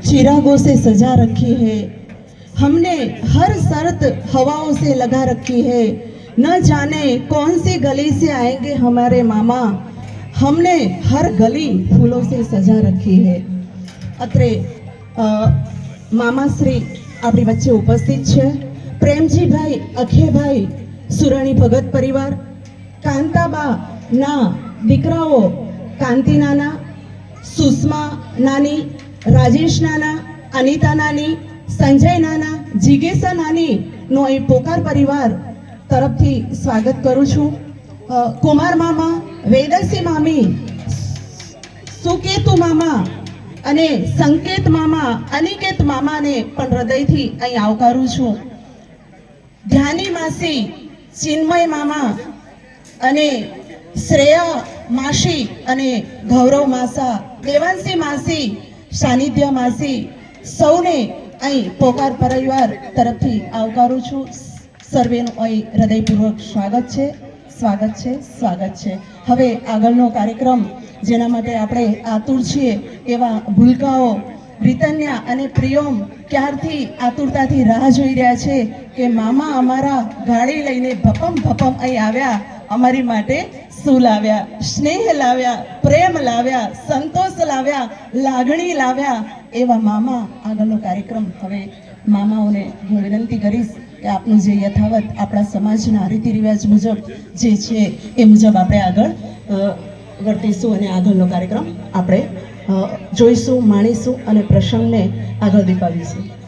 चिरागों से सजा रखी है हमने हर शर्त हवाओं से लगा रखी है न जाने कौन सी गली से आएंगे हमारे मामा हमने हर गली फूलों से सजा रखી है અત્રે અ, મામાશ્રી આપણી વચ્ચે ઉપસ્થિત છે પ્રેમજીભાઈ અખેભાઈ સુરાણી ભગત પરિવાર કાંતાબા ના દીકરાઓ કાંતિ નાના સુષ્મા નાની રાજેશ નાના, અનિતા નાની, સંજય નાના, જિગેશા નાની નો અહીં પોકાર પરિવાર તરફથી સ્વાગત કરું છું. કુમાર મામા વેદસિંહ મામી, સુકેતુ મામા અને સંકેત મામા, અનિકેત મામાને પણ હૃદયથી અહીં આવકારું છું. ધ્યાની માસી, ચિન્મય મામા અને શ્રેયા માસી અને ગૌરવ માસા, દેવાંશી માસી સાનિધ્ય માસી સૌને અહીં પોકાર પરિવાર તરફથી આવકારું છું. સર્વેનું અહીં હૃદયપૂર્વક સ્વાગત છે સ્વાગત છે સ્વાગત છે. હવે આગળનો કાર્યક્રમ જેના માટે આપણે આતુર છીએ એવા ભૂલકાઓ બ્રિટન્યા અને પ્રિયોમ ક્યારથી આતુરતાથી રાહ જોઈ રહ્યા છે કે મામા અમારા ગાડી લઈને ભપમ ભપમ અહીં આવ્યા અમારી માટે શું લાવ્યા, સ્નેહ લાવ્યા, પ્રેમ લાવ્યા, સંતોષ લાવ્યા, લાગણી લાવ્યા, એવા મામા આગળનો કાર્યક્રમ હવે મામાઓને હું વિનંતી કરીશ કે આપનું જે યથાવત આપણા સમાજના રીતિ રિવાજ મુજબ જે છે એ મુજબ આપણે આગળ વર્તીશું અને આગળનો કાર્યક્રમ આપણે જોઈશું, માણીશું અને પ્રસંગને આગળ દીપાવીશું.